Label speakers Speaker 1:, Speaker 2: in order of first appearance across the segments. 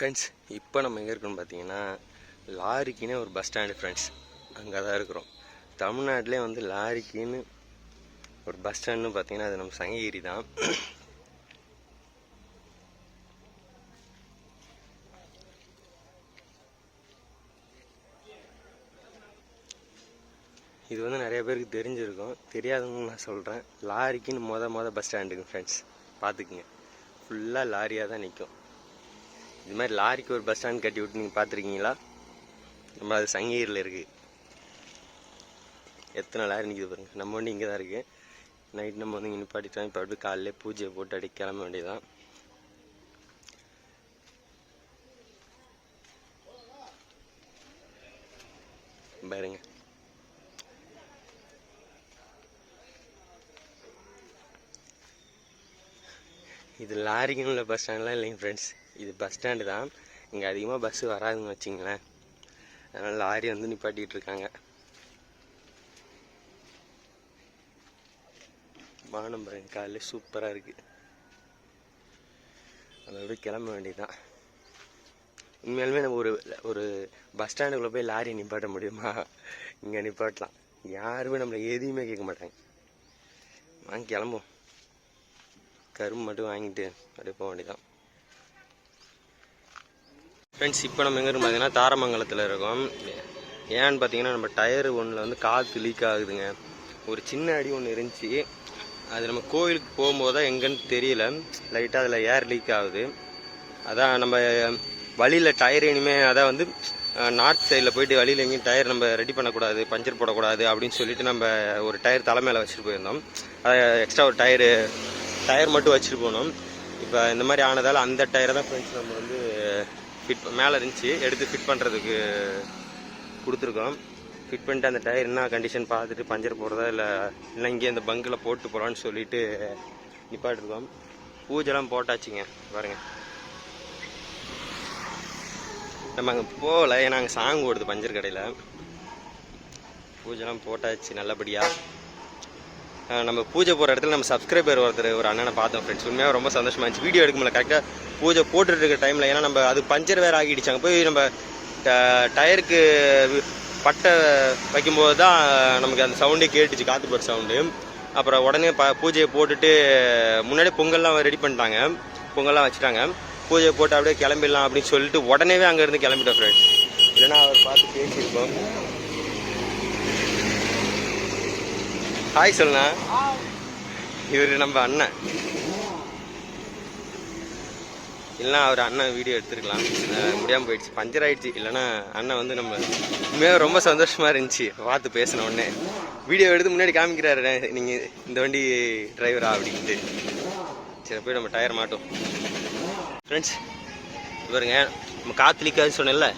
Speaker 1: Friends இப்போ நம்ம எங்கே இருக்கோம்னு பார்த்தீங்கன்னா லாரிக்குன்னே ஒரு பஸ் ஸ்டாண்டு ஃப்ரெண்ட்ஸ் அங்கே தான் இருக்கிறோம். தமிழ்நாட்டிலே வந்து லாரிக்குன்னு ஒரு பஸ் ஸ்டாண்டுன்னு பார்த்தீங்கன்னா அது நம்ம சங்ககிரி தான். இது வந்து நிறைய பேருக்கு தெரிஞ்சிருக்கும். தெரியாதவங்க நான் சொல்கிறேன் லாரிக்குன்னு மொதல் மொதல் பஸ் ஸ்டாண்டுங்க ஃப்ரெண்ட்ஸ் பார்த்துக்குங்க ஃபுல்லாக லாரியாக தான் நிற்கும் இது மாதிரி லாரிக்கு ஒரு பஸ் ஸ்டாண்ட் கட்டி விட்டு நீங்கள் பார்த்துருக்கீங்களா? நம்ம அது சங்ககிரியில் இருக்குது எத்தனை லாரி நிற்கிது பாருங்க. நம்ம வண்டி இங்கே தான் இருக்குது நைட் நம்ம வந்து இங்கே நிப்பாட்டிட்டோம். இப்போ அப்படியே காலையிலே பூஜையை போட்டு அடி கிளம்ப வேண்டியதான் பாருங்க. இது லாரிக்குன்னு உள்ள பஸ் ஸ்டாண்ட்லாம் இல்லைங்க ஃப்ரெண்ட்ஸ் இது பஸ் ஸ்டாண்டு தான். இங்கே அதிகமாக பஸ்ஸு வராதுன்னு வச்சிங்களேன். அதனால் லாரி வந்து நிப்பாட்டிகிட்டு இருக்காங்க. வானம் பாருங்க காலையில் சூப்பராக இருக்குது அதோட கிளம்ப வேண்டியதுதான். உண்மையாலுமே நம்ம ஒரு ஒரு பஸ் ஸ்டாண்டுக்குள்ளே போய் லாரி நிப்பாட்ட முடியுமா? இங்கே நிப்பாட்டலாம். யாருமே நம்மளை எதையுமே கேட்க மாட்டாங்க. வாங்கி கிளம்புவோம். கரும்பு மட்டும் வாங்கிட்டு அப்படியே போக வேண்டியதான் ஃப்ரெண்ட்ஸ் இப்போ நம்ம எங்கே இருக்கோம்? பார்த்தீங்கன்னா தாரமங்கலத்தில் இருக்கோம். ஏன்னு பார்த்தீங்கன்னா நம்ம டயர் ஒன்றில் வந்து காற்று லீக் ஆகுதுங்க. ஒரு சின்ன அடி ஒன்று இருந்துச்சு. அது நம்ம கோவிலுக்கு போகும்போது தான் எங்கன்னு தெரியல. லைட்டாக அதில் ஏர் லீக் ஆகுது. அதான் நம்ம வழியில் டயர் இனிமேல் அதான் வந்து நார்த் சைடில் போயிட்டு வழியில் எங்கேயும் டயர் நம்ம ரெடி பண்ணக்கூடாது பஞ்சர் போடக்கூடாது அப்படின்னு சொல்லிட்டு நம்ம ஒரு டயர் தலை மேலே வச்சுட்டு போயிருந்தோம். அதை எக்ஸ்ட்ரா ஒரு டயரு டயர் மட்டும் வச்சுட்டு போனோம். இப்போ இந்த மாதிரி ஆனதால் அந்த டயரை தான் ஃப்ரெண்ட்ஸ் நம்ம வந்து ஃபிட் மேலே இருந்துச்சு. எடுத்து ஃபிட் பண்ணுறதுக்கு கொடுத்துருக்கோம். ஃபிட் பண்ணிட்டு அந்த டயர் என்ன கண்டிஷன் பார்த்துட்டு பஞ்சர் போடுறதா இல்லை இல்லை இங்கே அந்த பங்கில் போட்டு போகலான்னு சொல்லிட்டு நிப்பாட்டிருக்கோம். பூஜைலாம் போட்டாச்சுங்க பாருங்க. நம்ம அங்கே போகல ஏன்னா அங்கே சாங் ஓடுது பஞ்சர் கடையில். பூஜைலாம் போட்டாச்சு நல்லபடியாக நம்ம பூஜை போகிற இடத்துல நம்ம சப்ஸ்கிரைபர் ஒருத்தர் ஒரு அண்ணனை பார்த்தோம் ஃப்ரெண்ட்ஸ் உண்மையாக ரொம்ப சந்தோஷமா இருந்துச்சு. வீடியோ எடுக்க முடியல. கரெக்டாக பூஜை போட்டுட்டு இருக்க டைமில் ஏன்னா நம்ம அது பஞ்சர் வேறு ஆகிடுச்சு. அங்கே போய் நம்ம ட- டயருக்கு பட்டை வைக்கும்போது தான் நமக்கு அந்த சவுண்டே கேட்டுச்சு. காற்று போகிற சவுண்டு அப்புறம் உடனே ப பூஜையை போட்டுட்டு முன்னாடி பொங்கல்லாம் ரெடி பண்ணிட்டாங்க. பொங்கல்லாம் வச்சுட்டாங்க. பூஜையை போட்டு அப்படியே கிளம்பிடலாம் அப்படின்னு சொல்லிட்டு உடனேவே அங்கேருந்து கிளம்பிட்டோம் ஃப்ரெண்ட்ஸ் இல்லைன்னா அவர் பார்த்து பேசியிருக்கோம் ஹாய் சொல்லுண்ணா இவர் நம்ம அண்ணன். இல்லைனா அவர் அண்ணன் வீடியோ எடுத்துருக்கலாம். முடியாமல் போயிடுச்சு. பஞ்சர் ஆயிடுச்சு. இல்லைன்னா அண்ணன் வந்து நம்ம உண்மையாக ரொம்ப சந்தோஷமாக இருந்துச்சு. பார்த்து பேசின உடனே. வீடியோ எடுத்து முன்னாடி காமிக்கிறாரு. நீங்கள் இந்த வண்டி டிரைவரா அப்படின்ட்டு. சரி போய் நம்ம டயர் மாட்டோம் ஃப்ரெண்ட்ஸ் பாருங்க. நம்ம காற்று லீக் ஆகுதுன்னு சொன்னேன்ல.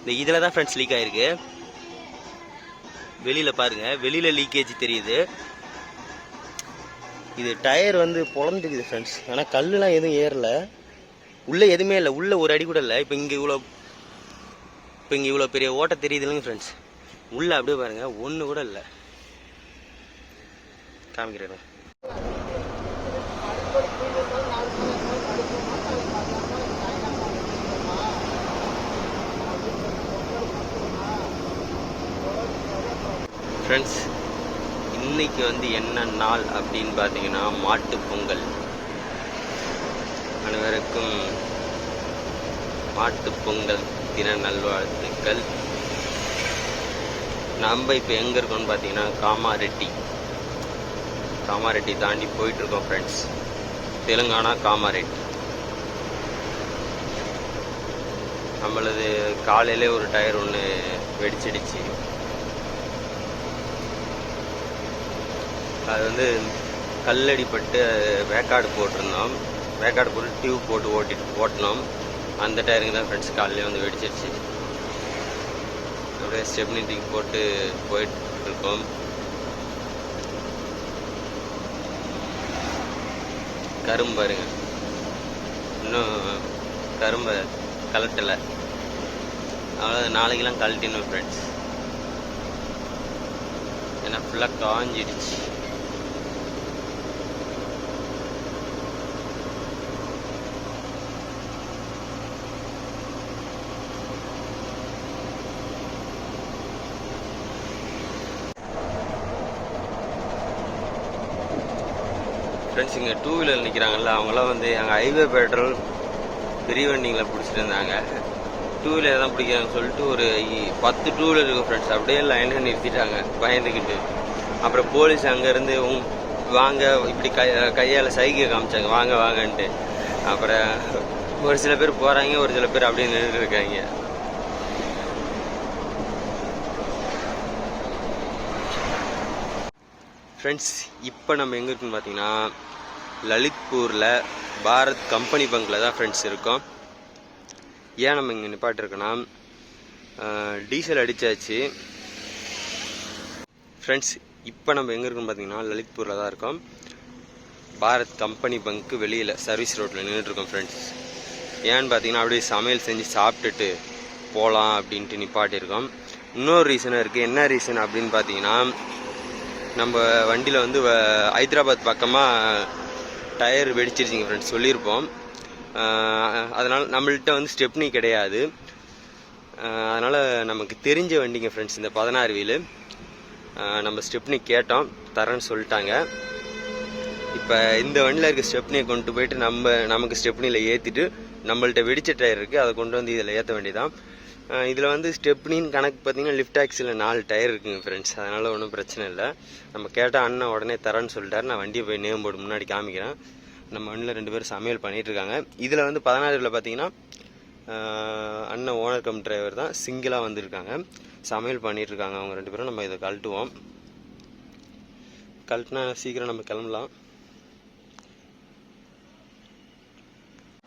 Speaker 1: இந்த இதில் தான் ஃப்ரெண்ட்ஸ் லீக் ஆகிருக்கு வெளியில் பாருங்க. வெளியில் லீக்கேஜ் தெரியுது. இது டயர் வந்து பொழந்துக்குது ஃப்ரெண்ட்ஸ் ஆனால் கல்லுலாம் எதுவும் ஏறல. உள்ளே எதுவுமே இல்லை. உள்ளே ஒரு அடி கூட இல்லை. இப்போ இங்கே இவ்வளோ இப்போ இங்கே இவ்வளோ பெரிய ஓட்டை தெரியுது இல்லைங்க ஃப்ரெண்ட்ஸ் உள்ளே அப்படியே பாருங்கள் ஒன்று கூட இல்லை. காமிக்கிறேன். ஃப்ரெண்ட்ஸ் இன்னைக்கு வந்து என்ன நாள் அப்படின்னு பார்த்தீங்கன்னா மாட்டுப் பொங்கல். அனைவருக்கும் மாட்டு பொங்கல் தின நல்வாழ்த்துக்கள். நம்ம இப்போ எங்கே இருக்கோம்னு பார்த்தீங்கன்னா காமாரெட்டி. காமாரெட்டி தாண்டி போயிட்டு இருக்கோம் ஃப்ரெண்ட்ஸ் தெலுங்கானா காமாரெட்டி. நம்மளது காலையிலே ஒரு டயர் ஒன்று வெடிச்சிடுச்சு. அது வந்து கல்லடிப்பட்டு வேக்காடு போட்டிருந்தோம். வேக்காடு போட்டு டியூப் போட்டு ஓட்டிட்டு ஓட்டினோம். அந்த டயருங்க தான் ஃப்ரெண்ட்ஸ் காலையிலே வந்து வெடிச்சிருச்சு. அப்படியே ஸ்டெப்னி தூக்கி போட்டு போயிட்டு இருக்கோம் கரும்பு பாருங்க. இன்னும் கரும்பை கலட்டலை அவ்வளோ நாளைக்கெல்லாம் கழட்டினோம் ஃப்ரெண்ட்ஸ் ஏன்னா ஃபுல்லாக காஞ்சிடுச்சு. ஃப்ரெண்ட்ஸ் இங்கே டூ வீலர் நிற்கிறாங்கல்ல அவங்களாம் வந்து அங்கே ஹைவே பெட்ரோல் பெரிய வண்டிங்களை பிடிச்சிட்டு இருந்தாங்க. டூ வீலர் தான் பிடிக்கிறாங்கன்னு சொல்லிட்டு ஒரு பத்து டூ வீலர் இருக்கும் ஃப்ரெண்ட்ஸ் அப்படியே லைனில் நிறுத்திட்டாங்க பயந்துக்கிட்டு அப்புறம் போலீஸ் அங்கேருந்து உங் வாங்க. இப்படி கை கையால் சைகை காமிச்சாங்க வாங்க வாங்கன்ட்டு. அப்புறம் ஒரு சில பேர் போகிறாங்க ஒரு சில பேர் அப்படியே நின்று இருக்காங்க. ஃப்ரெண்ட்ஸ் இப்போ நம்ம எங்கே இருக்குன்னு பார்த்தீங்கன்னா லலித்பூரில் பாரத் கம்பெனி பங்கில் தான் ஃப்ரெண்ட்ஸ் இருக்கோம். ஏன் நம்ம இங்கே நிப்பாட்டிருக்கோன்னா டீசல் அடித்தாச்சு ஃப்ரெண்ட்ஸ் இப்போ நம்ம எங்கே இருக்கோம்னு பார்த்தீங்கன்னா லலித்பூரில் தான் இருக்கோம். பாரத் கம்பெனி பங்க்கு வெளியில் சர்வீஸ் ரோட்டில் நின்றுட்டுருக்கோம் ஃப்ரெண்ட்ஸ் ஏன்னு பார்த்தீங்கன்னா அப்படியே சமையல் செஞ்சு சாப்பிட்டுட்டு போகலாம் அப்படின்ட்டு நிப்பாட்டியிருக்கோம். இன்னொரு ரீசனும் இருக்குது என்ன ரீசன் அப்படின்னு பார்த்தீங்கன்னா நம்ம வண்டியில் வந்து வ- ஹைதராபாத் பக்கமாக டயர் வெடிச்சிருச்சிங்க ஃப்ரெண்ட்ஸ் சொல்லியிருப்போம். அதனால் நம்மள்கிட்ட வந்து ஸ்டெப்னி கிடையாது. அதனால் நமக்கு தெரிஞ்ச வண்டிங்க ஃப்ரெண்ட்ஸ் இந்த பதினாறு வீலு. நம்ம ஸ்டெப்னி கேட்டோம் தரேன்னு சொல்லிட்டாங்க. இப்போ இந்த வண்டியில் இருக்க ஸ்டெப்னியை கொண்டு போயிட்டு நம்ம நமக்கு ஸ்டெப்னியில் ஏற்றிட்டு நம்மள்கிட்ட வெடிச்ச டயர் இருக்குது அதை கொண்டு வந்து இதில் ஏற்ற வேண்டியதான் இதில் வந்து ஸ்டெப்னின்னு கணக்கு பார்த்தீங்கன்னா லிஃப்ட் ஆக்ஸில் நாலு டயர் இருக்குங்க ஃப்ரெண்ட்ஸ் அதனால் ஒன்றும் பிரச்சனை இல்லை. நம்ம கேட்டால் அண்ணன் உடனே தரேன்னு சொல்லிட்டார். நான் வண்டியை போய் நேம் போர்டு முன்னாடி காமிக்கிறேன். நம்ம அண்ணில் ரெண்டு பேரும் சமையல் பண்ணிகிட்ருக்காங்க இதில் வந்து பதினாறுல பார்த்தீங்கன்னா அண்ணன் ஓனர் கம் டிரைவர் தான் சிங்கிளாக வந்திருக்காங்க. சமையல் பண்ணிகிட்ருக்காங்க அவங்க ரெண்டு பேரும். நம்ம இதை கழட்டுவோம். கழட்டினா சீக்கிரம் நம்ம கிளம்பலாம்.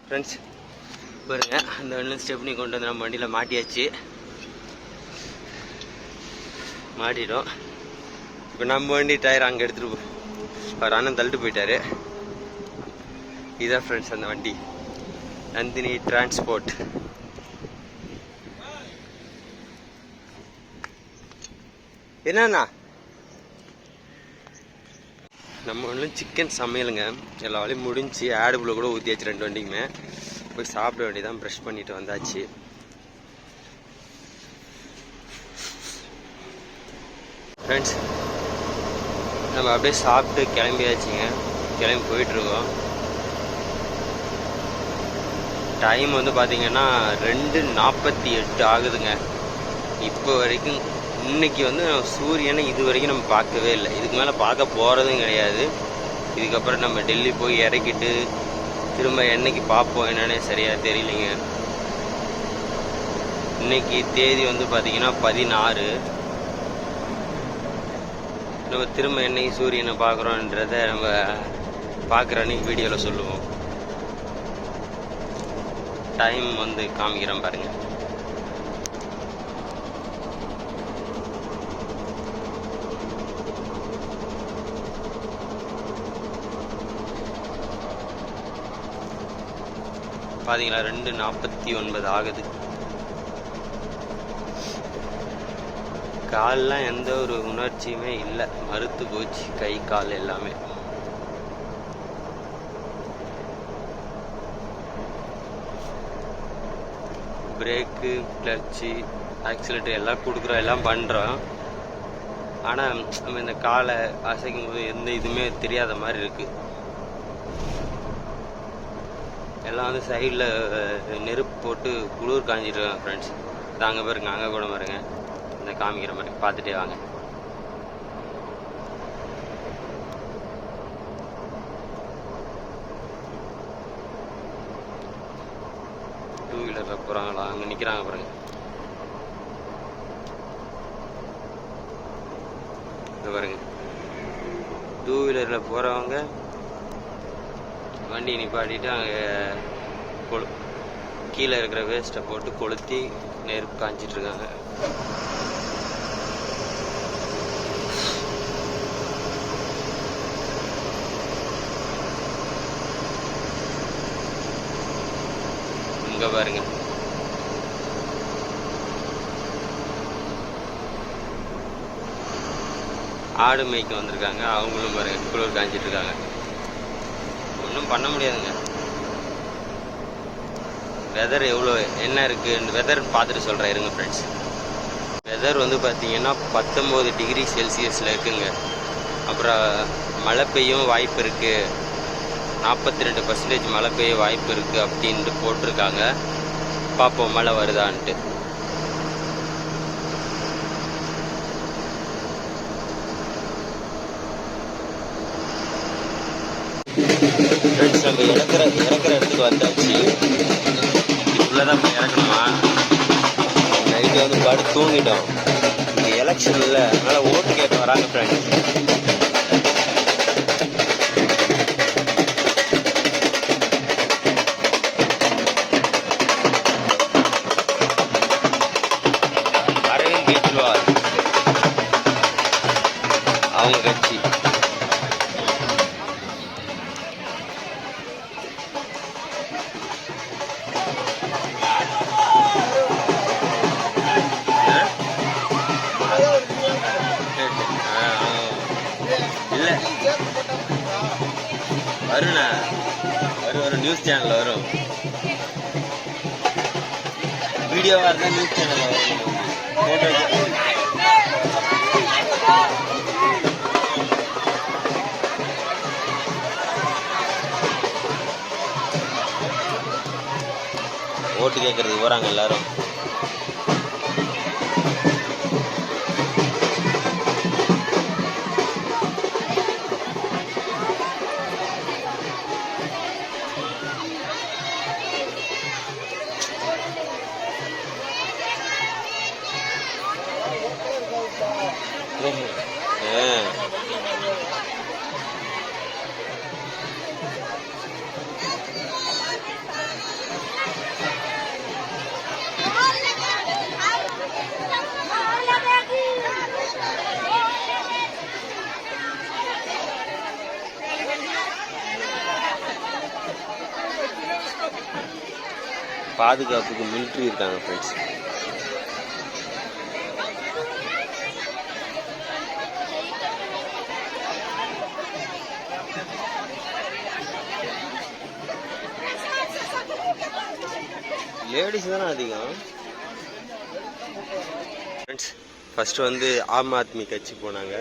Speaker 1: ஃப்ரெண்ட்ஸ் பாருங்க அந்த ஒன்று ஸ்டெப்னி கொண்டு வந்து நம்ம வண்டியில் மாட்டியாச்சு. மாட்டிட்டோம். இப்போ நம்ம வண்டி டயர் அங்கே எடுத்துகிட்டு அவர் அண்ணன் தள்ளிட்டு போயிட்டாரு. இதான் ஃப்ரெண்ட்ஸ் அந்த வண்டி. நந்தினி டிரான்ஸ்போர்ட் என்னண்ணா? நம்ம ஒன்றும் சிக்கன் சமையலுங்க. எல்லா வேலையும் முடிஞ்சு ஆடுபுல கூட ஊற்றியாச்சு ரெண்டு வண்டிக்குமே. போய் சாப்பிட வேண்டியதான் ப்ரஷ் பண்ணிட்டு வந்தாச்சு. ஃப்ரெண்ட்ஸ் நம்ம அப்படியே சாப்பிட்டு கிளம்பியாச்சுங்க. கிளம்பி போயிட்டுருக்கோம். டைம் வந்து பார்த்தீங்கன்னா ரெண்டு நாற்பத்தி எட்டு ஆகுதுங்க. இப்போ வரைக்கும் இன்னைக்கு வந்து சூரியனை இது வரைக்கும் நம்ம பார்க்கவே இல்லை. இதுக்கு மேலே பார்க்க போகிறதும் கிடையாது. இதுக்கப்புறம் நம்ம டெல்லி போய் இறக்கிட்டு திரும்ப என்னைக்கு பார்ப்போம் என்னன்னு சரியாக தெரியலைங்க. இன்னைக்கு தேதி வந்து பார்த்தீங்கன்னா பதினாறு. நம்ம திரும்ப என்னைக்கு சூரியனை பார்க்குறோன்றத நம்ம பார்க்குற அன்னைக்கு வீடியோவில் சொல்லுவோம். டைம் வந்து காமிக்கிறேன் பாருங்கள் பாத்தீங்களா? ரெண்டு நாற்பத்தி ஒன்பது ஆகுது. கால்லாம் எந்த ஒரு உணர்ச்சியுமே இல்லை. மறுத்து போச்சு. கை கால் எல்லாமே. பிரேக்கு கிளச்சு ஆக்சிலேட்டர் எல்லாம் கொடுக்குறோம். எல்லாம் பண்ணுறோம் ஆனால் நம்ம இந்த காலை அசைக்கும் போது எந்த இதுவுமே தெரியாத மாதிரி இருக்கு. எல்லாம் வந்து சைடில் நெருப்பு போட்டு குளிர் காஞ்சிட்டு இருக்காங்க ஃப்ரெண்ட்ஸ் இது அங்கே பாருங்க அங்கே கூட பாருங்க. இந்த காமிக்கிற மாதிரி. பார்த்துட்டே வாங்க. டூ வீலரில் போகிறாங்களா அங்கே நிற்கிறாங்க பாருங்க. இது பாருங்க. டூ வீலரில் போகிறவங்க வண்டி நிப்பாட்டிட்டு அங்கே கொளு கீழே இருக்கிற வேஸ்ட்டை போட்டு கொளுத்தி நெருப்பு காஞ்சிட்டு இருக்காங்க. இங்க பாருங்க. ஆடு மேய்க்க வந்திருக்காங்க. அவங்களும் பாருங்க குளிர் காஞ்சிட்டு இருக்காங்க. ஒன்றும் பண்ண முடியாதுங்க. வெதர் எவ்வளோ என்ன இருக்குது வெதர் பார்த்துட்டு சொல்கிறேன் இருங்க ஃப்ரெண்ட்ஸ் வெதர் வந்து பார்த்தீங்கன்னா பத்தொம்போது டிகிரி செல்சியஸில் இருக்குங்க. அப்புறம் மழை பெய்யும் வாய்ப்பு இருக்குது நாற்பத்தி ரெண்டு பர்சன்டேஜ் மழை பெய்ய வாய்ப்பு இருக்குது அப்படின்ட்டு போட்டிருக்காங்க. பார்ப்போம் மழை வருதான்ட்டு. நைட்டு தூங்கிட்டோம். இங்கே எலெக்ஷன் இல்லை அதனால் ஓட்டு கேட்க வராங்க ஃப்ரெண்ட்ஸ் கேட்கறதுக்கு போகிறாங்க எல்லாரும். பாதுகாப்புக்கு மிலிட்ரி இருக்காங்க ஃப்ரெண்ட்ஸ் லேடிஸ் தானே அதிகம்? ஃப்ரெண்ட்ஸ் ஃபஸ்ட்டு வந்து ஆம் ஆத்மி கட்சி போனாங்க.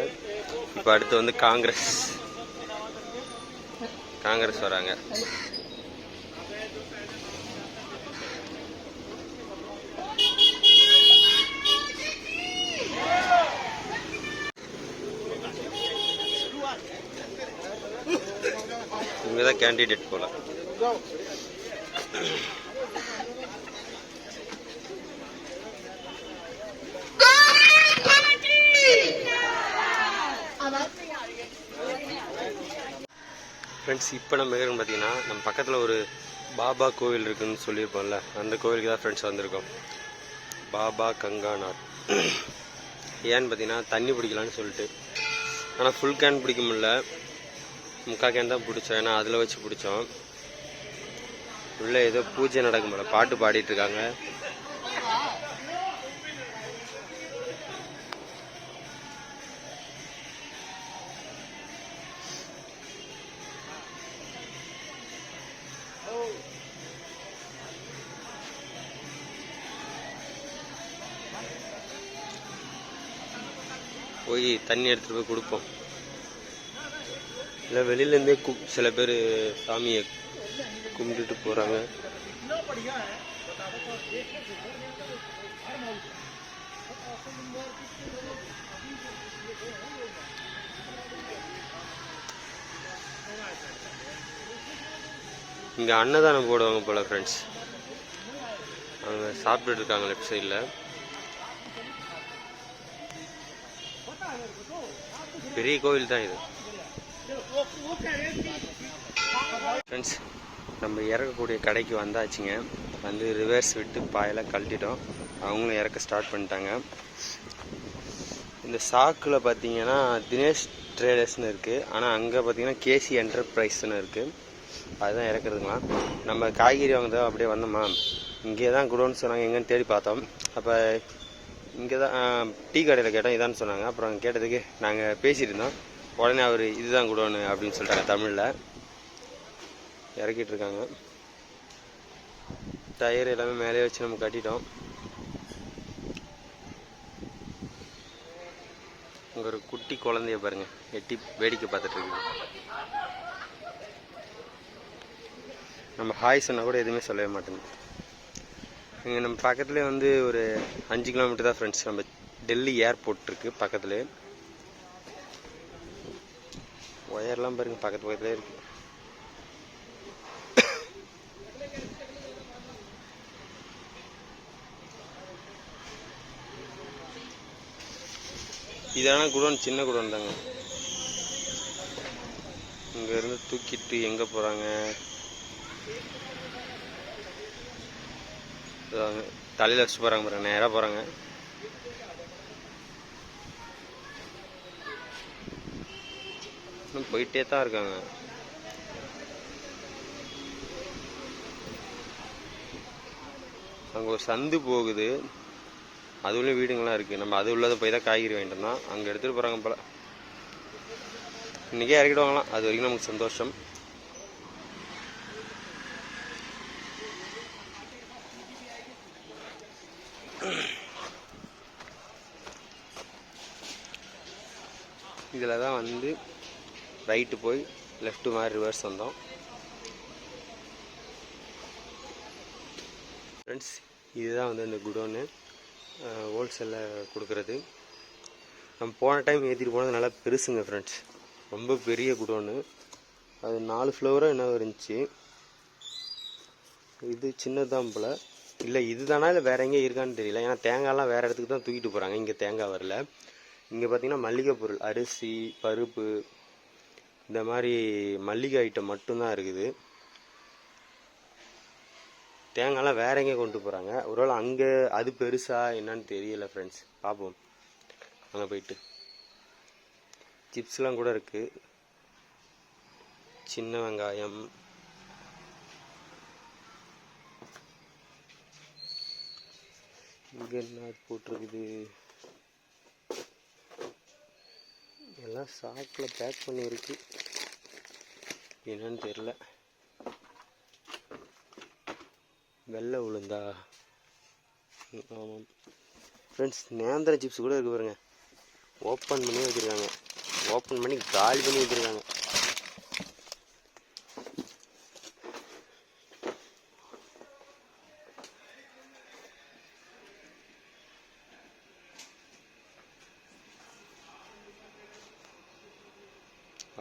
Speaker 1: இப்போ அடுத்து வந்து காங்கிரஸ். காங்கிரஸ் வராங்க. இவங்க தான் கேண்டிடேட் போல. ஃப்ரெண்ட்ஸ் இப்போ நம்ம இருக்கிறோம் பார்த்தீங்கன்னா நம்ம பக்கத்தில் ஒரு பாபா கோவில் இருக்குன்னு சொல்லியிருப்போம்ல அந்த கோவிலுக்கு தான் ஃப்ரெண்ட்ஸ் வந்திருக்கோம். பாபா கங்காநாத் ஏன்னு பார்த்தீங்கன்னா தண்ணி பிடிக்கலான்னு சொல்லிட்டு. ஆனால் ஃபுல் கேன் பிடிக்க முடியல. முக்கால் கேன் தான் பிடிச்சோம். ஏன்னா அதில் வச்சு பிடிச்சோம். உள்ளே ஏதோ பூஜை நடக்கும் முடியல பாட்டு பாடிட்டுருக்காங்க போய் தண்ணி எடுத்துகிட்டு போய் கொடுப்போம். இல்லை வெளியிலேருந்தே கு சில பேர் சாமியை கும்பிட்டுட்டு போகிறாங்க இங்கே அன்னதானம் போடுவாங்க போல ஃப்ரெண்ட்ஸ் அவங்க சாப்பிட்டுட்டு இருக்காங்க லெஃப்ட் சைடில் பெரிய கோவில் தான் இது. ஃப்ரெண்ட்ஸ் நம்ம இறக்கக்கூடிய கடைக்கு வந்தாச்சுங்க. வந்து ரிவர்ஸ் விட்டு பாயெல்லாம் கழட்டிட்டோம். அவங்களும் இறக்க ஸ்டார்ட் பண்ணிட்டாங்க. இந்த சாக்கில் பார்த்தீங்கன்னா தினேஷ் ட்ரேடர்ஸ்னு இருக்குது ஆனால் அங்கே பார்த்தீங்கன்னா கேசி என்டர்பிரைஸ்னு இருக்குது அதுதான் இறக்குறதுங்களாம் நம்ம காய்கறி வாங்குறதா அப்படியே வந்தோமா? இங்கே தான் குடோன்னு சொன்னாங்க. எங்கன்னு தேடி பார்த்தோம். அப்போ இங்கே தான் டீ கடையில் கேட்டோம் இதான்னு சொன்னாங்க. அப்புறம் கேட்டதுக்கு நாங்கள் பேசியிருந்தோம். இருந்தோம் உடனே அவர் இதுதான் குடோனு அப்படின்னு சொல்லிட்டாங்க தமிழில். இறக்கிட்டு இருக்காங்க. டயர் எல்லாமே மேலே வச்சு நம்ம கட்டிட்டோம். இங்கே ஒரு குட்டி குழந்தைய பாருங்க. எட்டி வேடிக்கை பார்த்துட்டு இருக்கு நம்ம ஹாய் சொன்னால் கூட எதுவுமே சொல்லவே மாட்டேங்குது. இங்கே நம்ம பக்கத்துலேயே வந்து ஒரு அஞ்சு கிலோமீட்டர் தான் ஃப்ரெண்ட்ஸ் நம்ம டெல்லி ஏர்போர்ட் இருக்குது பக்கத்தில் ஒயர்லாம் பாருங்க பக்கத்து பக்கத்துலேயே இருக்குது இதெல்லாம் குடோன் சின்ன குடோன் தாங்க. இங்கேருந்து தூக்கிட்டு எங்கே போகிறாங்க தலையில் வச்சு போகிறாங்க பாருங்க நேராக போகிறாங்க இன்னும் போயிட்டே தான் இருக்காங்க. அங்கே ஒரு சந்து போகுது. அது உள்ள வீடுங்களாம் இருக்குது நம்ம அது உள்ளதை போய் தான் காய்கறி வாங்கிட்டு வந்தோம். அங்கே எடுத்துகிட்டு போகிறாங்க போல. இன்னைக்கே இறக்கிடுவாங்களாம். அது வரைக்கும் நமக்கு சந்தோஷம். இதில் தான் வந்து ரைட்டு போய் லெஃப்ட்டு மாதிரி ரிவர்ஸ் வந்தோம். ஃப்ரெண்ட்ஸ் இதுதான் வந்து அந்த குடோனு ஹோல்சேலில் கொடுக்குறது. நம்ம போன டைம் ஏற்றிட்டு போனது நல்லா பெருசுங்க ஃப்ரெண்ட்ஸ் ரொம்ப பெரிய குடோனு அது நாலு ஃப்ளோரும் என்ன இருந்துச்சு? இது சின்னதான் போல். இல்லை இதுதானா இல்லை வேற எங்கேயும் இருக்கான்னு தெரியல. ஏன்னா தேங்காய்லாம் வேறு இடத்துக்கு தான் தூக்கிட்டு போகிறாங்க இங்கே தேங்காய் வரல. இங்கே பார்த்தீங்கன்னா மல்லிகை பொருள் அரிசி பருப்பு இந்த மாதிரி மல்லிகை ஐட்டம் மட்டும்தான் இருக்குது. தேங்காய்லாம் வேற எங்கேயும் கொண்டு போகிறாங்க ஒருவேளை அங்கே அது பெருசா என்னன்னு தெரியல ஃப்ரெண்ட்ஸ் பார்ப்போம் அங்கே போயிட்டு. சிப்ஸ்லாம் கூட இருக்குது சின்ன வெங்காயம். இங்கே என்ன போட்டிருக்குது? எல்லாம் சாக்கில் பேக் பண்ணியிருக்கு என்னன்னு தெரில வெள்ளை உளுந்தா. ஆமாம். ஃப்ரெண்ட்ஸ் நேந்திர சிப்ஸ் கூட இருக்கு பாருங்க. ஓப்பன் பண்ணி வச்சுருக்காங்க. ஓப்பன் பண்ணி காலி பண்ணி வச்சுருக்காங்க.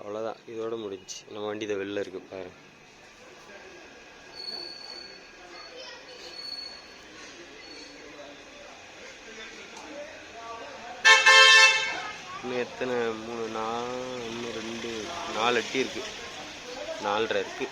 Speaker 1: அவ்வளோதான் இதோட முடிஞ்சுச்சு நம்ம வண்டி இதை வெளில இருக்கு பாருங்க இன்னும் எத்தனை? மூணு நாலு இன்னும் ரெண்டு நாலு அட்டி இருக்கு. நாலரை இருக்குது